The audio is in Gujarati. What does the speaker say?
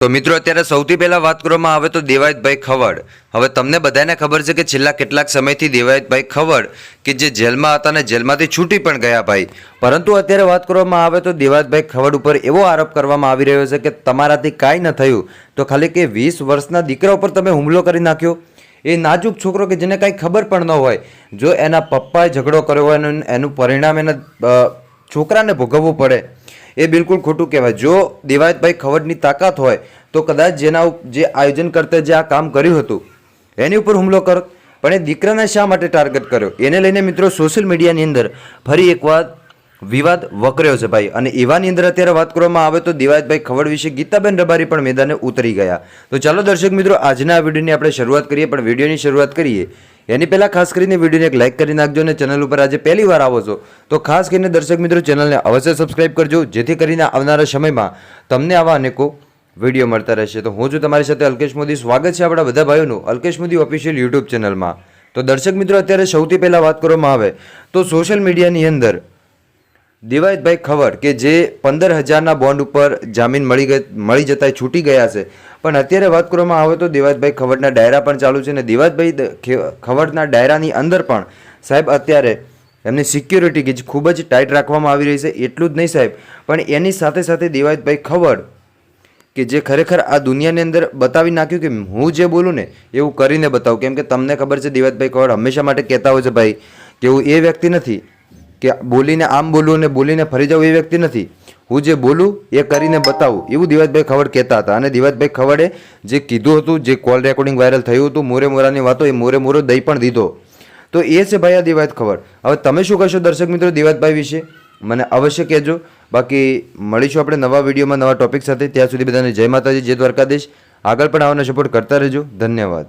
તો મિત્રો, અત્યારે સૌથી પહેલાં વાત કરવામાં આવે તો દેવાયતભાઈ ખવડ. હવે તમને બધાને ખબર છે કે છેલ્લા કેટલાક સમયથી દેવાયતભાઈ ખવડ કે જે જેલમાં હતા અને જેલમાંથી છૂટી પણ ગયા ભાઈ. પરંતુ અત્યારે વાત કરવામાં આવે તો દેવાયતભાઈ ખવડ ઉપર એવો આરોપ કરવામાં આવી રહ્યો છે કે તમારાથી કાંઈ ન થયું. તો ખાલી કે વીસ વર્ષના દીકરા ઉપર તમે હુમલો કરી નાખ્યો? એ નાજુક છોકરો કે જેને કાંઈ ખબર પણ ન હોય. જો એના પપ્પાએ ઝઘડો કર્યો હોય એનું પરિણામ એના છોકરાને ભોગવવું પડે એ બિલકુલ ખોટું કહેવાય. જો દેવાયતભાઈ ખવડની તાકાત હોય, તો કદાચ જેના જે આયોજન કરતા જે આ કામ કર્યું હતું, એની ઉપર હુમલો કરો, પણ એ દીકરાને શા માટે ટાર્ગેટ કર્યો? એને લઈને મિત્રો સોશિયલ મીડિયાની અંદર ફરી એકવાર વિવાદ વકર્યો છે ભાઈ. અને એવાની અંદર અત્યારે વાત કરવામાં આવે તો દિવાયતભાઈ ખવડ વિશે ગીતાબેન રબારી પણ મેદાને ઉતરી ગયા. તો ચાલો દર્શક મિત્રો, આજના આ વિડીયોની આપણે શરૂઆત કરીએ, પણ વિડીયોની શરૂઆત કરીએ. એની પહેલાં ખાસ કરીને વિડીયોને એક લાઇક કરી નાખજો અને ચેનલ ઉપર આજે પહેલી વાર આવો છો, તો ખાસ કરીને દર્શક મિત્રો ચેનલને અવશ્ય સબસ્ક્રાઇબ કરજો, જેથી કરીને આવનારા સમયમાં તમને આવા અનેકો વીડિયો મળતા રહેશે. તો હું છું તમારી સાથે અલ્કેશ મોદી. સ્વાગત છે આપણા બધા ભાઈઓનું અલ્કેશ મોદી ઓફિશિયલ યુટ્યુબ ચેનલમાં તો દર્શક મિત્રો, અત્યારે સૌથી પહેલાં વાત કરવામાં આવે તો સોશિયલ મીડિયાની અંદર દિવાયતભાઈ ખવડ કે જે પંદર હજારના બોન્ડ ઉપર જામીન મળી ગઈ મળી જતા છૂટી ગયા છે. પણ અત્યારે વાત કરવામાં આવે તો દેવાયતભાઈ ખવડના ડાયરા પણ ચાલુ છે અને દેવાયતભાઈ ખવડના ડાયરાની અંદર પણ સાહેબ અત્યારે એમની સિક્યોરિટી કે ખૂબ જ ટાઈટ રાખવામાં આવી રહી છે, એટલું જ નહીં સાહેબ. પણ એની સાથે સાથે દેવાયતભાઈ ખવડ કે જે ખરેખર આ દુનિયાની અંદર બતાવી નાખ્યું કે હું જે બોલું ને એવું કરીને બતાવું. કેમ કે તમને ખબર છે દિવાતભાઈ ખવડ હંમેશા માટે કહેતા હોય છે ભાઈ કે હું એ વ્યક્તિ નથી. કે બોલીને આમ બોલું અને બોલીને ફરી જાઉં એ વ્યક્તિ નથી. હું જે બોલું એ કરીને બતાવું. એવું દિવાતભાઈ ખવડ કહેતા હતા. અને દિવાતભાઈ ખવડે જે કીધું હતું, જે કોલ રેકોર્ડિંગ વાયરલ થયું હતું, મોરે મોરાની વાતો, એ મોરે મોરો દઈ પણ દીધો. તો એ છે ભાઈ આ દિવાત ખબર હવે તમે શું કહેશો દર્શક મિત્રો દિવાતભાઈ વિશે? મને અવશ્ય કહેજો. બાકી મળીશું આપણે નવા વિડીયોમાં નવા ટોપિક સાથે. ત્યાં સુધી બધાને જય માતાજી, જય દ્વારકાધીશ. આગળ પણ આવવાનો સપોર્ટ કરતા રહેજો. ધન્યવાદ.